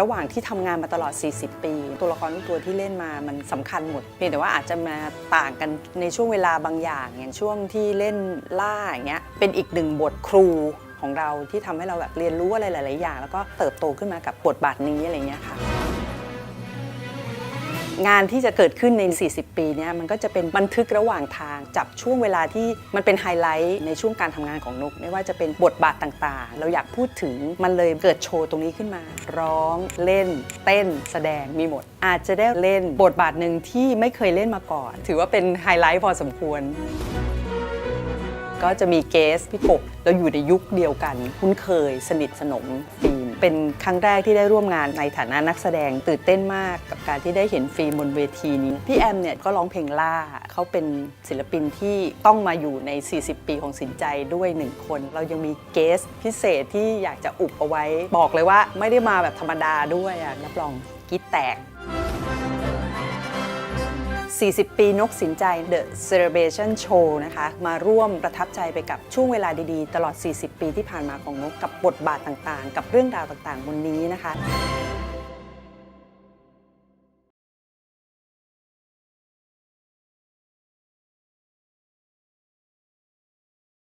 ระหว่างที่ทำงานมาตลอด 40 ปี ตัวละครทุกตัวที่เล่นมามันสำคัญหมด เพียงแต่ว่าอาจจะมาต่างกันในช่วงเวลาบางอย่างอย่างช่วงที่เล่นล่าอย่างเงี้ยเป็นอีกหนึ่งบทครูของเราที่ทำให้เราแบบเรียนรู้อะไรหลาย ๆ อย่าง แล้วก็เติบโตขึ้นมากับบทบาทนี้อะไรเงี้ยค่ะ งานที่จะเกิดขึ้นใน 40 ปีเนี้มันก็จะเป็นบันทึกระหว่างทาง จับช่วงเวลาที่มันเป็นไฮไลท์ในช่วงการทำงานของนก ไม่ว่าจะเป็นบทบาทต่างๆ เราอยากพูดถึงมันเลยเกิดโชว์ตรงนี้ขึ้นมา ร้องเล่น เต้น แสดงมีหมด อาจจะได้เล่นบทบาทหนึ่งที่ไม่เคยเล่นมาก่อน ถือว่าเป็นไฮไลท์พอสมควร ก็จะมีเกสพี่กบเราอยู่ในยุคเดียวกัน คุ้นเคยสนิทสนมฟิล์มเป็นครั้งแรกที่ได้ร่วมงานในฐานะนักแสดงตื่นเต้นมากกับการที่ได้เห็นฟิล์มบนเวทีนี้พี่แอมเนี่ยก็ร้องเพลงล่าเขาเป็นศิลปินที่ต้องมาอยู่ใน 40 ปีของสินใจด้วยหนึ่งคน เรายังมีเกสพิเศษที่อยากจะอุบเอาไว้ บอกเลยว่าไม่ได้มาแบบธรรมดาด้วยอะรับรองกรีดแตก 40 ปีนกสินใจ The Celebration Show นะคะ มาร่วมประทับใจไปกับช่วงเวลาดีๆ ตลอด 40 ปีที่ผ่านมาของนกกับบทบาทต่างๆ กับเรื่องราวต่างๆ บนนี้นะคะ